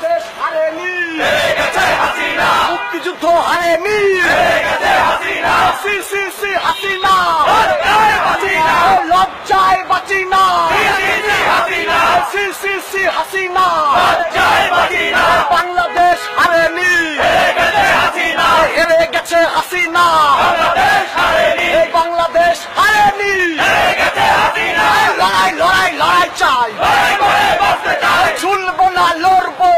বাংলাদেশ হারেনি। মুক্তিযুদ্ধ হারেনি। সি সি সি হাসিনা। লজ্জায় বাঁচি না সি সি সি হাসিনা। বাংলাদেশ হারেনি। হেরে গেছে হাসিনা এই বাংলাদেশ হারেনি লড়াই লড়াই লড়াই চাই ঝুলবো না লড়বো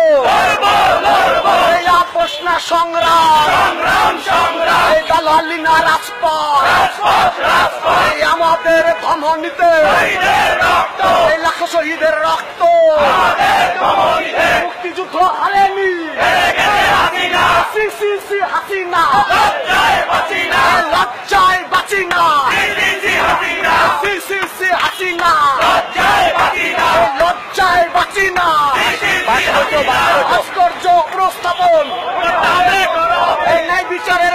এই আপোষ না সংগ্রাম। এই দালালি রাজপথ। আমাদের ধমনীতে। এই লাখো শহীদের রক্ত। মুক্তিযুদ্ধ হারেনি। হাসিনা। লজ্জায় বাঁচি না সি সি সি হাসিনা লজ্জায় বাঁচি না ভাস্কর্য প্রস্থাপন এই ন্যায় বিচারের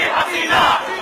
Hafina!